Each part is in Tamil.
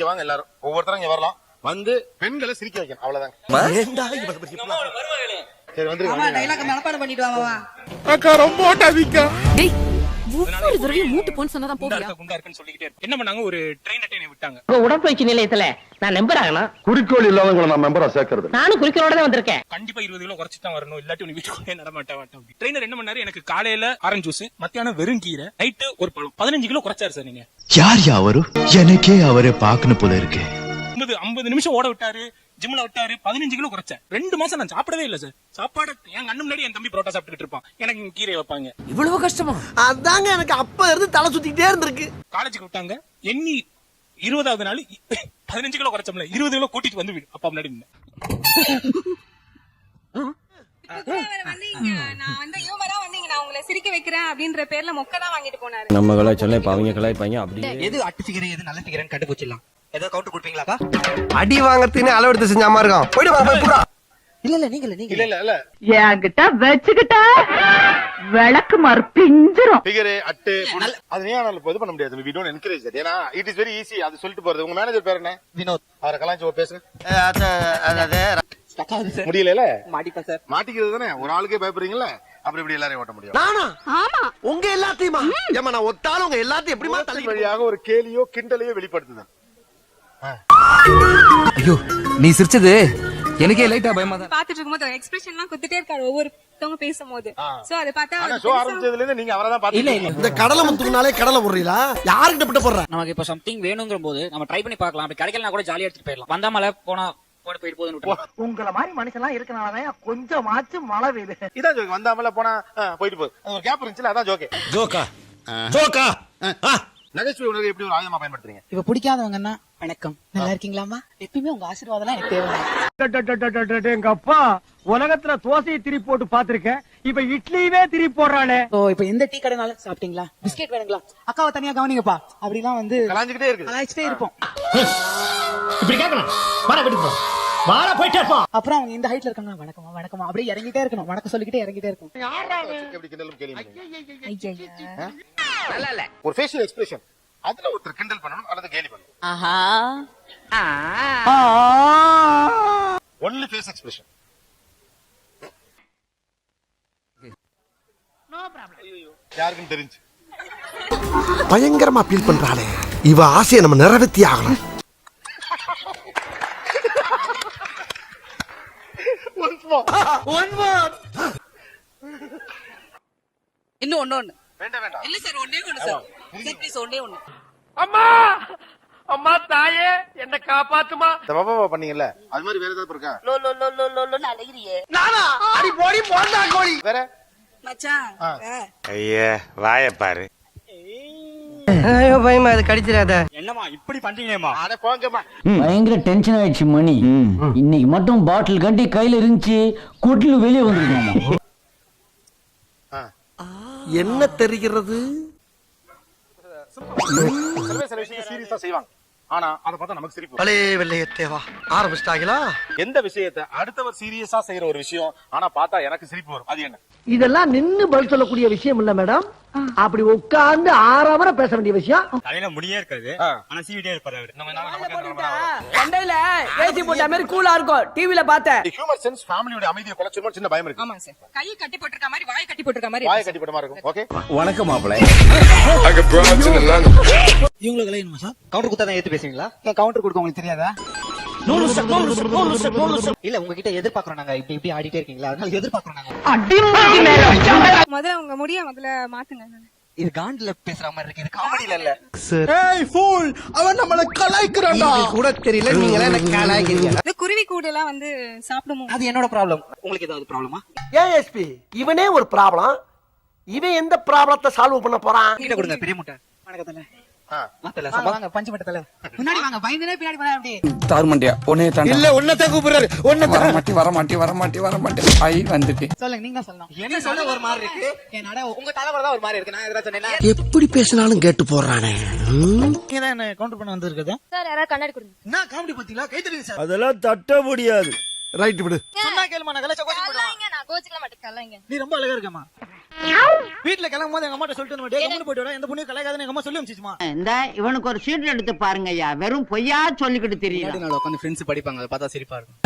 இங்க வாங்க எல்லாரும். ஒவ்வொருத்தரும் இங்க வரலாம். வந்து பெண்களை சிரிக்க வைக்கணும். அவ்வளவுதாங்க? சரி வந்துருங்க ஆமா டைலாக் மனப்பாடம் பண்ணிட்டு வா மாமா அக்கா ரொம்ப ஓட்டாதீக்கா டேய் ஒவ்வொரு தடவையும் மூட்டு போன்னு சொன்னாதான் குண்டா போவியா குண்டா இருக்குன்னு சொல்லிக்கிட்டே இருக்கு. என்ன பண்ணாங்க? ஒரு ட்ரெயின் அட்டைனை விட்டாங்க. உங்க உடற்பயிற்சி நிலையத்துல நான் நம்பர் ஆகணும். குறிக்கோள் இல்லாதவங்களை நான் மெம்பரா சேர்க்கறது நானும் குறிக்கோளோட தான் வந்திருக்கேன். கண்டிப்பா இருபது கிலோ குறைச்சு தான் வரணும். இல்லாட்டி உனக்கு வீட்டுக்குள்ளே நடமாட்ட மாட்டேன் ட்ரெயினர் என்ன பண்ணாரு? எனக்கு காலையில ஆரஞ்சு ஜூஸ் மத்தியானம் வெறும் கீரை நைட்டு ஒரு பழம். பதினஞ்சு கிலோ குறைச்சாரு சார் நீங்க. யார் யாவரு? எனக்கே அவரை பார்க்கணும் போல இருக்கு. ஐம்பது ஐம்பது நிமிஷம் ஓட விட்டாரு. ஜிம்ல விட்டாரு பதினஞ்சு கிலோ குறைச்சேன். ரெண்டு மாசம் நான் சாப்பிடவே இல்ல சார் சாப்பாடு என் கண்ணு முன்னாடி என் தம்பி புரோட்டா சாப்பிட்டுட்டு இருப்பான். எனக்கு இங்க கீரை வைப்பாங்க. இவ்வளவு கஷ்டமா? அதாங்க எனக்கு அப்ப இருந்து தலை சுத்திக்கிட்டே இருந்திருக்கு. காலேஜுக்கு விட்டாங்க. எண்ணி இருபதாவது நாள் பதினஞ்சு கிலோ குறைச்சோம்ல இருபது கிலோ கூட்டிட்டு வந்து வீடு. அப்பா முன்னாடி நின்னு வந்தீங்க. நான் வந்து இவங்க தான் வந்தீங்க. நான் உங்களை சிரிக்க வைக்கிறேன் அப்படின்ற பேர்ல மொக்க தான் வாங்கிட்டு போனாரு. நம்ம கலாய்ச்சல இப்ப அவங்க கலாய்ப்பாங்க அப்படி எது அட்டு ஃபிகர் எது நல்ல ஃபிகர்னு கண்டுபிடிச்சிடலாம். ஏதோ கவுண்டர் கொடுப்பீங்களாக்கா? அடி வாங்கறதுன்னு அளவெடுத்து செஞ்ச மாதிரி இருக்கும் போயிட்டு வாங்க போய் இல்ல இல்ல நீங்க இல்ல நீங்க இல்ல. இல்ல இல்ல என்கிட்ட வச்சுக்கிட்டா விளக்கு மாறு பிஞ்சிரும். பிகரு அட்டு அது நீ ஆனாலும் இது பண்ண முடியாது? வி டோன்ட் என்கரேஜ் தட் ஏன்னா இட் இஸ் வெரி ஈஸி அது சொல்லிட்டு போறது. உங்க மேனேஜர் பேர் என்ன? வினோத். அவரை கலாய்ச்சி பேசுங்க அதாவது முடியல மாட்டிப்பா சார் மாட்டிக்கிறது தானே? ஒரு ஆளுக்கே பயப்படுறீங்கல்ல? அப்புறம் இப்படி எல்லாரையும் ஓட்ட முடியும்? நானா? ஆமா. உங்க எல்லாத்தையுமா? ஏமா நான் ஒத்தாலும் உங்க எல்லாத்தையும் எப்படிமா வழியாக ஒரு கேலியோ கிண்டலையோ வெளிப்படுத்துதல் ஐயோ நீ சிரிச்சது? எனக்கே லைட்டா பயமா தான். பாத்துட்டு இருக்கும்போது எக்ஸ்பிரஷன் எல்லாம் குத்துட்டே இருக்காரு ஒவ்வொருத்தவங்க பேசும்போது. சோ அதை பார்த்தா ஷோ ஆரம்பிச்சதுல இருந்து நீங்க அவரை தான் பாத்தீங்க இல்ல. இந்த கடலை முத்துக்குனாலே கடலை போடுறீங்களா? யாருக்கிட்ட பிட்ட போடுற? நமக்கு இப்ப சம்திங் வேணுங்கிற போது நம்ம ட்ரை பண்ணி பார்க்கலாம். அப்படி கிடைக்கலனா கூட ஜாலியா எடுத்துட்டு போயிடலாம். வந்தா மலை போனா போட போயிட்டு போதுன்னு உங்கள மாதிரி மனுஷன்லாம் இருக்கனாலதான் கொஞ்சமாச்சும் மழை பெய்யுது. இதான் ஜோக்கு வந்தாமல போனா போயிட்டு போகுது அது ஒரு கேப் இருந்துச்சுல அதான் ஜோக்கே. ஜோக்கா. ஜோக்கா நகைச்சுவை உணர்வு எப்படி ஒரு ஆயுதமா பயன்படுத்துறீங்க? இப்ப பிடிக்காதவங்கன்னா வணக்கம். நல்லா இருக்கீங்களாமா எப்பயுமே உங்க ஆசீர்வாதம் எனக்கு தேவை எங்க அப்பா உலகத்துல தோசையை திருப்பி போட்டு பாத்திருக்கேன் இப்ப இட்லியவே திருப்பி போடுறானே ஓ இப்ப எந்த டீ கடைனாலும் சாப்பிட்டீங்களா? பிஸ்கெட் வேணுங்களா? அக்காவை தனியா கவனிங்கப்பா. அப்படிலாம் வந்து கலாஞ்சுக்கிட்டே இருக்குது கலாய்ச்சிட்டே இருப்போம். இப்படி கேட்கணும் வாட வீட்டுக்கு போ. வாட போயிட்டே இருப்போம் அப்புறம் அவங்க இந்த ஹைட்ல இருக்காங்க வணக்கமா வணக்கமா அப்படியே இறங்கிட்டே இருக்கணும். வணக்கம் சொல்லிக்கிட்டே இறங்கிட்டே இருக்கணும். கேலி ஒரு ஃபேஷியல் எக்ஸ்பிரஷன் அதுல ஒருத்தர் கிண்டல் பண்ணணும் அல்லது கேலி பண்ணணும். ஆஹா. ஒன்லி ஃபேஸ் எக்ஸ்பிரஷன் யாருக்கும் தெரிஞ்சு. பயங்கரமா ஃபீல் பண்றாளே. இவ ஆசையை நம்ம நிறைவேத்தி ஆகணும். இன்னும் ஒண்ணு ஒண்ணு. வேண்டாம் வேண்டாம். இல்ல சார் ஒண்ணே ஒண்ணு சார். சார் ப்ளீஸ் ஒண்ணே ஒண்ணு. அம்மா! அம்மா தாயே என்ன காப்பாத்துமா? இந்த பண்ணீங்கல்ல? அது மாதிரி வேற ஏதாவது இருக்கா? லோ லோ லோ லோ லோ லோன்னு அழகிரியே நானா? அடி போடி போண்டா கோழி. வேற? மச்சான் ஆ. ஆ. ஐயா ஐயோ பயமா அது கடிச்சிடாத. என்னமா இப்படி பண்றீங்கம்மா அட போங்கம்மா. பயங்கர டென்ஷன் ஆயிடுச்சு மணி. இன்னைக்கு மட்டும் பாட்டில் கட்டி கையில இருந்துச்சு குட்டில் வெளியே வந்துருக்கோமா என்ன தெரிகிறது? சில பேர் சில விஷயம் சீரியஸா செய்வாங்க ஆனா அதை பார்த்தா நமக்கு சிரிப்பு. பலே வெள்ளையத்தேவா ஆரம்பிச்சிட்டாங்களா? எந்த விஷயத்தை? அடுத்தவர் சீரியஸா செய்யற ஒரு விஷயம் ஆனா பார்த்தா எனக்கு சிரிப்பு வரும். அது என்ன? இதெல்லாம் நின்னு பதில் சொல்லக்கூடிய விஷயம் இல்ல மேடம் அப்படி உட்கார்ந்து ஆறாமற பேச வேண்டிய விஷயம். தலையில முடியே இருக்காது. ஆனா சீவிட்டே இருப்பாரு அவரு. சண்டையில ஏசி போட்ட மாதிரி கூலா இருக்கும். டிவில பார்த்தேன் ஹியூமர் சென்ஸ் ஃபேமிலியோட அமைதியை குலைச்சிருமோ சின்ன பயம் இருக்கு. ஆமாங்க சார். கையை கட்டி போட்டிருக்க மாதிரி வாய் கட்டி போட்டிருக்க மாதிரி வாயை கட்டிப்பட்ட மாதிரி இருக்கும். ஓகே வணக்கம் மாப்பிள. இவங்களுக்கு வேணுமா சார்? கவுண்டர் குத்தா தான் ஏத்து பேசுவீங்களா? கவுண்டர் கொடுக்க உங்களுக்கு தெரியாதா? இல்ல உங்ககிட்ட எதிர்பார்க்கறோம் நாங்க. இப்படி இப்படி ஆடிட்டே இருக்கீங்களா? அதனால எதிர்பார்க்கறோம் நாங்க. முதல்ல உங்க முடிய முதல்ல மாத்துங்க இது காண்டில பேசுற மாதிரி இருக்கு. இது காமெடியில இல்ல. ஏய் ஃபூல் அவன் நம்மள கலாய்க்கிறான்டா. கூட தெரியல நீங்க என்ன கலாய்க்கிறீங்க. இந்த குருவி கூடு எல்லாம் வந்து சாப்பிடுமோ? அது என்னோட ப்ராப்ளம் உங்களுக்கு ஏதாவது ப்ராப்ளமா ஏஎஸ்பி இவனே ஒரு ப்ராப்ளம் இவன் எந்த ப்ராப்ளத்தை சால்வ் பண்ண போறான்? கிட்ட கொடுங்க பெரிய முட்டை. வணக்கம் தல ஆ. மாத்தல வாங்க பஞ்சு மட்டை தல முன்னாடி வாங்க பயந்துனே பின்னாடி போனா அப்படி தார்மண்டியா உன்னே தாண்ட. இல்ல உன்னதான் கூப்பிடுறாரு. உன்ன வர மாட்டி வர மாட்டி வர மாட்டி வர மாட்டி ஐ வந்துட்டு. சொல்லுங்க நீங்க தான் சொல்லணும். என்ன சொல்ல ஒரு மாதிரி இருக்கு? என் நட உங்க தலைவர் தான் ஒரு மாதிரி இருக்கு. நான் எதிரா சொன்னேன்னா? எப்படி பேசினாலும் கேட்டு போடுறானே. தான் என்ன கவுண்டர் பண்ண வந்திருக்குது. சார் யாராவது கண்ணாடி கொடுங்க. என்ன காமெடி பாத்தீங்களா கை சார். அதெல்லாம் தட்ட முடியாது. ரைட் விடு. சொன்னா கேளுமா நான் கலாச்சா கோச்சு போடுவேன் நான் கோச்சுக்கல மாட்டேன் கலைங்க நீ ரொம்ப அழகா இருக்கமா வீட்டுல கிளம்பும் போது எங்க அம்மாட்ட சொல்லிட்டு டேய் போயிட்டு வரேன். எந்த பொண்ணு கலாய்க்காதுன்னு எங்க அம்மா சொல்லி இந்த இவனுக்கு ஒரு சீட் எடுத்து பாருங்க ஐயா வெறும் பொய்யா சொல்லிக்கிட்டு தெரியல நாள் உட்காந்து ஃப்ரெண்ட்ஸ் படிப்பாங்க. அதை பார்த்தா சிரிப்பா இருக்கும்.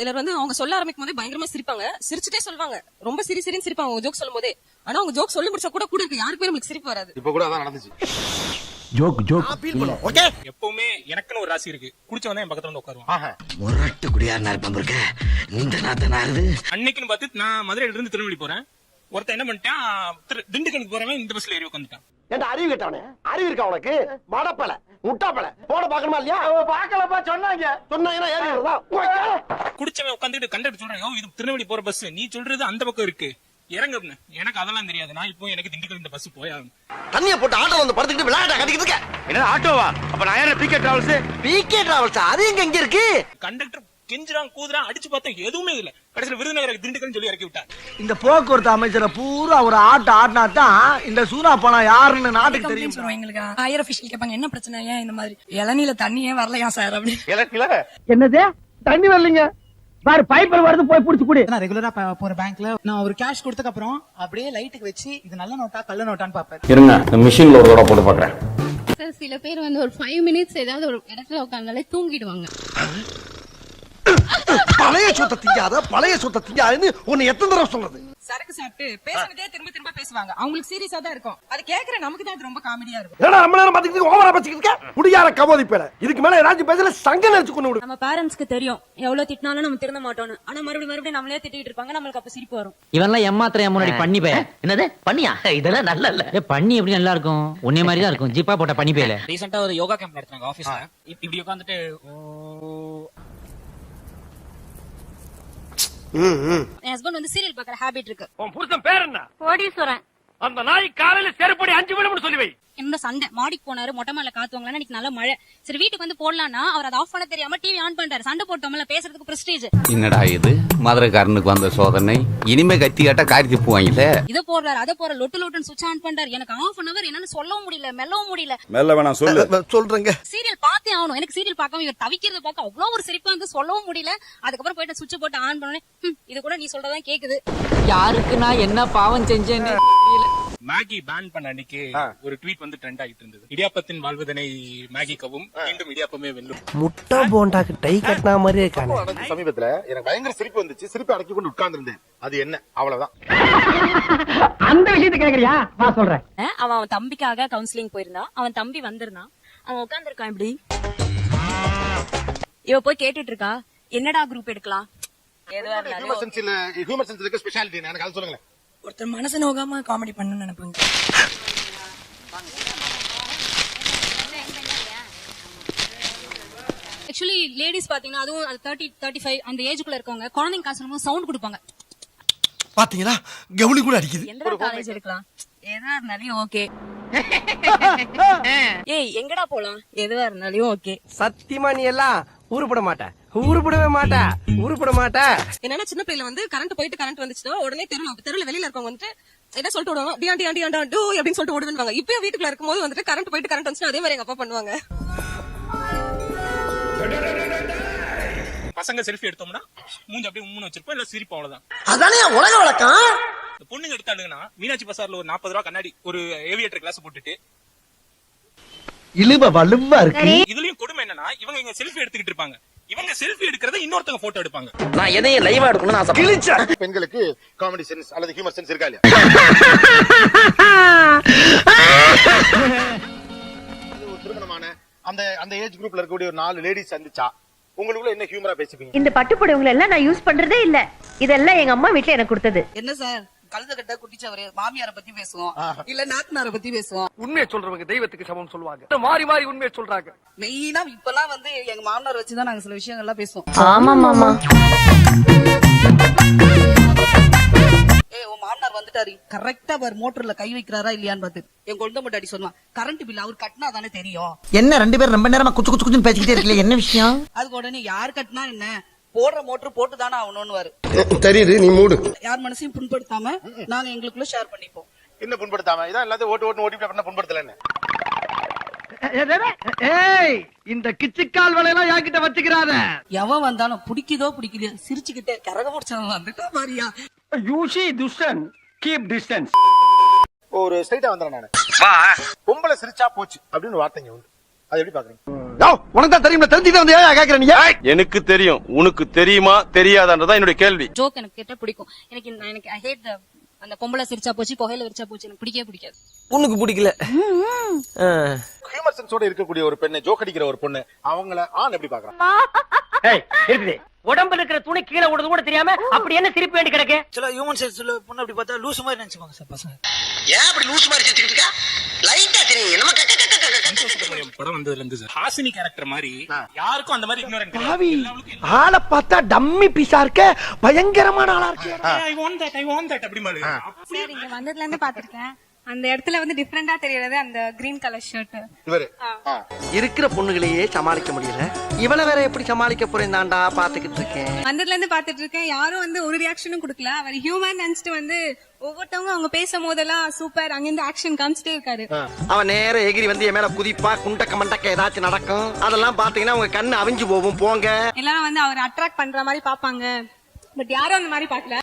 சிலர் வந்து அவங்க சொல்ல ஆரம்பிக்கும் போதே பயங்கரமா சிரிப்பாங்க. சிரிச்சுட்டே சொல்லுவாங்க ரொம்ப சிரி சிரின்னு சிரிப்பாங்க. அவங்க ஜோக் சொல்லும் போதே. ஆனா அவங்க ஜோக் சொல்லி முடிச்சா கூட கூட இருக்கு. யாருக்குமே நம்மளுக்கு சிரிப்பு வராது. இப்ப கூட அதான் நடந்துச்சு. ஜோக் ஜோக் ஓகே எப்பவுமே எனக்குன்னு ஒரு ராசி இருக்கு. குடிச்சவன் தான் என் பக்கத்துல வந்து உட்காருவான். ஆஹா. முரட்டு குடியாரனா இருப்பான் இருக்க இந்த நாத்தனாருது அன்னைக்குன்னு பார்த்து நான் மதுரையில இருந்து திருநெல்வேலி போறேன். ஒருத்தன் என்ன பண்ணிட்டான்? திரு- திண்டுக்கலுக்கு போறவன் இந்த பஸ்ல ஏறி உட்காந்துட்டான் ஏன்டா அறிவு கேட்டவனே? அறிவு இருக்கா உனக்கு? மடப்பல முட்டாப்பல. போட பாக்கணுமா இல்லையா? பாக்கலப்பா சொன்னாங்க. சொன்னாங்கன்னா ஏறி குடிச்சவன் உட்காந்துட்டு கண்டக்டர் சொல்றான் "யோ, இது திருநெல்வேலி போற பஸ் நீ சொல்றது அந்த பக்கம் இருக்கு. இறங்க அப்படின்னு. எனக்கு அதெல்லாம் தெரியாது. நான் இப்போ எனக்கு திண்டுக்கல் இந்த பஸ் போயாகணும் தண்ணிய போட்டு ஆட்டோ வந்து படுத்துக்கிட்டு விளையாட்ட கட்டிக்கிட்டு இருக்க. என்ன ஆட்டோவா? அப்ப நான் யார பிகே டிராவல்ஸ் பிகே டிராவல்ஸ் அது எங்க எங்க இருக்கு? கண்டக்டர் கெஞ்சுறான் கூதுறான் அடிச்சு பார்த்தா எதுவுமே இல்ல. கடைசியில விருதுநகர் திண்டுக்கல்னு சொல்லி இறக்கி விட்டான் இந்த போக்குவரத்து அமைச்சரை பூரா ஒரு ஆட்ட ஆட்டினா தான் இந்த சூனா பணம் யாருன்னு நாட்டுக்கு தெரியும் எங்களுக்கு ஹையர் அபிஷியல் கேட்பாங்க என்ன பிரச்சனை? ஏன் இந்த மாதிரி? இளநீல தண்ணியே வரலையா சார் அப்படின்னு. இலக்கில என்னது? தண்ணி வரலீங்க. பாரு பைப்பில் வருது போய் புடிச்சு குடி. நான் ரெகுலரா போற பேங்க்ல நான் ஒரு கேஷ் கொடுத்ததுக்கு அப்புறம் அப்படியே லைட்டுக்கு வச்சு இது நல்ல நோட்டா கள்ள நோட்டான்னு பாப்பேன் இருங்க மிஷின்ல ஒரு தடவை போட்டு பாக்குறேன் சார் சில பேர் வந்து ஒரு ஃபைவ் மினிட்ஸ் ஏதாவது ஒரு இடத்துல உட்காந்தாலே தூங்கிடுவாங்க. பழைய சொத்தை திங்காத பழைய சொத்தை திங்காதுன்னு உன்னை எத்தனை தடவை சொல்றது? சரக்கு சாப்பிட்டு பேசுனதே திரும்ப திரும்ப பேசுவாங்க. அவங்களுக்கு சீரியஸா தான் இருக்கும். அது கேக்குற நமக்கு தான் அது ரொம்ப காமெடியா இருக்கும். ஏன்னா நம்ம நேரம் பாத்துக்கிட்டு ஓவரா பச்சிக்கிட்டு இருக்க? முடியாத கபோதி பேல இதுக்கு மேல ஏதாச்சும் பேசல சங்க நினைச்சு கொண்டு விடு. நம்ம பேரண்ட்ஸ்க்கு தெரியும் எவ்வளவு திட்டினாலும் நம்ம திருந்த மாட்டோம்னு. ஆனா மறுபடியும் மறுபடியும் நம்மளே திட்டிட்டு இருப்பாங்க நம்மளுக்கு அப்ப சிரிப்பு வரும். இவன்லாம் ஏமாத்திர என் முன்னாடி பண்ணி பே என்னது? பண்ணியா? இதெல்லாம் நல்லா இல்ல. பண்ணி எப்படி நல்லா இருக்கும் உன்னை மாதிரி தான் இருக்கும். ஜிப்பா போட்ட பண்ணி பேல ரீசெண்டா ஒரு யோகா கேம்ப் நடத்துனாங்க ஆபீஸ்ல இப்படி உட்காந்துட்டு என் ஹஸ்பண்ட் வந்து சீரியல் பாக்குற ஹாபிட் இருக்கு. உன் புருஷன் பேர் என்ன? கோடீஸ்வரன். அந்த நாய் காலையில செருப்படி அஞ்சு விழும்னு சொல்லி வை. என்னோட சண்டை. மாடிக்கு போனாரு மொட்டை மேல காத்து வாங்கலாம் இன்னைக்கு நல்ல மழை. சரி வீட்டுக்கு வந்து போடலாம்னா அவர் அதை ஆஃப் பண்ண தெரியாம டிவி ஆன் பண்ணிட்டாரு சண்டை போட்டோம்ல பேசுறதுக்கு பிரஸ்டீஜ் என்னடா இது? மதுரைக்காரனுக்கு வந்த சோதனை. இனிமே கத்தி கட்ட காரி துப்புவாங்கல்ல? இதை போடுறாரு அதை போற லொட்டு லொட்டுன்னு சுவிட்ச் ஆன் பண்றாரு. எனக்கு ஆஃப் அன் அவர் என்னன்னு சொல்லவும் முடியல மெல்லவும் முடியல. மெல்ல வேணாம் சொல்லு. சொல்றேங்க. சீரியல் பார்த்தே ஆகணும். எனக்கு சீரியல் பார்க்காம இவர் தவிக்கிறத பார்க்க அவ்வளவு ஒரு சிரிப்பா வந்து சொல்லவும் முடியல. அதுக்கப்புறம் போயிட்டு சுவிட்ச் போட்டு ஆன் பண்ணோன்னே "ஹம், இது கூட நீ சொல்றதான் கேக்குது. யாருக்கு நான் என்ன பாவம் செஞ்சேன்னு மேகி பேன் பண்ண அன்னைக்கு ஒரு ட்வீட் வந்து ட்ரெண்ட் ஆகிட்டு இருந்தது. இடியாப்பத்தின் வாழ்வதனை மேகி கவும் மீண்டும் இடியாப்பமே வெல்லும். முட்டை போண்டாக்கு டை கட்டின மாதிரியே இருக்காங்க சமீபத்துல எனக்கு பயங்கர சிரிப்பு வந்துச்சு. சிரிப்பு அடக்கி கொண்டு உட்கார்ந்து இருந்தேன் அது என்ன? அவ்வளவுதான். அந்த விஷயத்தை கேக்குறியா? நான் சொல்றேன். அவன் அவன் தம்பிக்காக கவுன்சிலிங் போயிருந்தான் அவன் தம்பி வந்திருந்தான். அவன் உட்கார்ந்துருக்கான் இப்படி. இவ போய் கேட்டுட்டு இருக்கா என்னடா குரூப் எடுக்கலாம்? இருந்தாலும் ஹியூமர் சென்ஸ்ல ஹியூமர் சென்ஸ் இருக்க ஸ்பெஷாலிட்டி எனக்கு அது சொல்லுங்களேன். ஒருத்தர் மனசு நோகாம காமெடி பண்ணணும்னு நினைப்பாங்க. ஆக்சுவலி லேடிஸ் பாத்தீங்கன்னா அதுவும் அது தேர்ட்டி தேர்ட்டி ஃபைவ் அந்த ஏஜுக்குள்ள இருக்கவங்க குழந்தைங்க காசு சவுண்ட் கொடுப்பாங்க. பாத்தீங்களா? கவுனி கூட அடிக்குது. எந்த காலேஜ் எடுக்கலாம்? எதா இருந்தாலும் ஓகே ஏய் எங்கடா போலாம்? எதுவா இருந்தாலும் ஓகே சத்தியமா நீ எல்லாம் உருப்பட மாட்ட. உருப்படவே மாட்ட. உருப்பட மாட்ட. என்னன்னா சின்ன பிள்ளைல வந்து கரண்ட் போயிட்டு கரண்ட் வந்துச்சுன்னா உடனே தெருவில் தெருவில் வெளியில இருக்கவங்க வந்துட்டு என்ன சொல்லிட்டு விடுவாங்க. டியாண்டி ஆண்டி ஆண்டா டூ அப்படின்னு சொல்லிட்டு ஓடுவாங்க இப்பயும் வீட்டுக்குள்ள இருக்கும்போது வந்துட்டு கரண்ட் போயிட்டு கரண்ட் வந்துச்சுன்னா அதே மாதிரி எங்க அப்பா பண்ணுவாங்க. பசங்க செல்ஃபி எடுத்தோம்னா மூஞ்சி அப்படியே உம்முன்னு வச்சிருப்போம் இல்ல சிரிப்போம் அவ்வளவுதான். அதானே உலக வழக்கம்? இந்த பொண்ணுங்க எடுத்தாளுங்கன்னா மீனாட்சி பசார்ல ஒரு நாற்பது ரூபா கண்ணாடி ஒரு ஏவியேட்டர் கிளாஸ் போட்டுட்டு இழுவ வலுவா இருக்கு. இதுலயும் கொடுமை என்னன்னா இவங்க இங்க செல்ஃபி எடுத்துக்கிட்டு இருப்பாங்க. இவங்க செல்ஃபி எடுக்கிறத இன்னொருத்தங்க போட்டோ எடுப்பாங்க. நான் எதையும் லைவா எடுக்கணும்னு ஆசை கிழிச்ச? பெண்களுக்கு காமெடி சென்ஸ் அல்லது ஹியூமர் சென்ஸ் இருக்கா இல்லையா? அது ஒரு திருமணமான அந்த அந்த ஏஜ் குரூப்ல இருக்கக்கூடிய ஒரு நாலு லேடிஸ் சந்திச்சா உங்களுக்குள்ள என்ன ஹியூமரா பேசிப்பீங்க? இந்த பட்டுப்புடவங்களை எல்லாம் நான் யூஸ் பண்றதே இல்ல. இதெல்லாம் எங்க அம்மா வீட்ல எனக்கு கொடுத்தது. என்ன சார்? கழுத கட்ட குட்டிச்சவரு மாமியார பத்தி பேசுவோம். இல்ல நாத்தனார பத்தி பேசுவோம். உண்மையை சொல்றவங்க தெய்வத்துக்கு சமம் சொல்லுவாங்க. மாறி மாறி உண்மையை சொல்றாங்க. மெயினா இப்பெல்லாம் வந்து எங்க மாமனார் வச்சுதான் நாங்க சில விஷயங்கள் எல்லாம் பேசுவோம். ஆமா மாமா. மாமனார் வந்துட்டாரு. கரெக்டா பாரு மோட்டர்ல கை வைக்கிறாரா இல்லையான்னு பார்த்து. என் கொண்ட முட்டாடி சொன்னான் கரண்ட் பில் அவர் கட்டினா தானே தெரியும். என்ன ரெண்டு பேரும் ரொம்ப நேரமா குச்சு குச்சு குச்சுன்னு பேசிக்கிட்டே இருக்கல என்ன விஷயம்? அதுக்கு உடனே யார் கட்டினா என்ன? போடுற மோட்டர் போட்டு தானே ஆகணும்னு தெரியுது நீ மூடு. யார் மனசையும் புண்படுத்தாம நாங்க எங்களுக்குள்ள ஷேர் பண்ணிப்போம். என்ன புண்படுத்தாம? இதான் எல்லாத்தையும் ஓட்டு ஓட்டு ஓட்டி பண்ண புண்படுத்தல என்ன ஏய் இந்த கிச்சிக்கால் வேலையெல்லாம் என்கிட்ட வச்சுக்கிறாத? எவன் வந்தாலும் பிடிக்குதோ பிடிக்கலையோ சிரிச்சுக்கிட்டே கரக முடிச்சவன் வந்துட்டா பாரியா. யூசி துஷ்டன் கீப் டிஸ்டன்ஸ் ஒரு ஸ்ட்ரைட்டா வந்துடுறேன் நானு. பொம்பளை சிரிச்சா போச்சு அப்படின்னு வார்த்தைங்க உண்டு. அது எப்படி பாக்குறீங்க? உனக்கு தான் தெரியுமா தெரிஞ்சுதான் வந்து கேக்குற நீ? எனக்கு தெரியும். உனக்கு தெரியுமா தெரியாதான்றதான் என்னுடைய கேள்வி. ஜோக் எனக்கு கேட்ட பிடிக்கும். எனக்கு நான் எனக்கு ஐ ஹேட் அந்த பொம்பளை சிரிச்சா போச்சு புகையில விரிச்சா போச்சு எனக்கு பிடிக்கவே பிடிக்காது. உனக்கு பிடிக்கல. ஹியூமர் சென்ஸோட இருக்கக்கூடிய ஒரு பெண்ணை ஜோக் அடிக்கிற ஒரு பொண்ணு அவங்கள ஆண் எப்படி பாக்குறான்? உடம்புல இருக்கிற துணி கீழே விடுறது கூட தெரியாம அப்படி என்ன சிரிப்பு வேண்டி கிடக்கு ஹியூமன் சென்ஸ் பொண்ணு அப்படி பார்த்தா லூசு மாதிரி நினைச்சுப்பாங்க சார் பசங்க ஏன் அப்படி லூஸ் மாதிரி சிரிச்சுக்கிட்டு இருக்கா லைட்டா தெரியும் என்னமா கக்க கக்க கக்க சந்தோஷ் படம் வந்ததுல இருந்து சார் ஹாசினி கேரக்டர் மாதிரி யாருக்கும் அந்த மாதிரி பாவி ignorant ஆளை பார்த்தா டம்மி பீஸா இருக்க பயங்கரமான ஆளா இருக்கு I want that I want that அப்படி மாதிரி சார் இங்க வந்ததுல இருந்து பாத்திருக்கேன் அந்த இடத்துல வந்து டிஃப்ரெண்டா தெரியறது அந்த கிரீன் கலர் ஷர்ட் இவரு. இருக்கிற பொண்ணுகளையே சமாளிக்க முடியல. இவள வேற எப்படி சமாளிக்க போறேன் தாண்டா பாத்துக்கிட்டு இருக்கேன். வந்ததுல இருந்து பாத்துட்டு இருக்கேன். யாரும் வந்து ஒரு ரியாக்ஷனும் கொடுக்கல. அவர் ஹியூமன் நினைச்சிட்டு வந்து ஒவ்வொருத்தவங்க அவங்க பேசும் போதெல்லாம் சூப்பர் அங்கிருந்து ஆக்ஷன் காமிச்சிட்டே இருக்காரு. அவன் நேர எகிரி வந்து என் மேல குதிப்பா குண்டக்க மண்டக்க ஏதாச்சும் நடக்கும். அதெல்லாம் பாத்தீங்கன்னா உங்க கண்ணு அவிஞ்சு போகும். போங்க. எல்லாரும் வந்து அவர் அட்ராக்ட் பண்ற மாதிரி பாப்பாங்க பட் யாரும் அந்த மாதிரி பாக்கல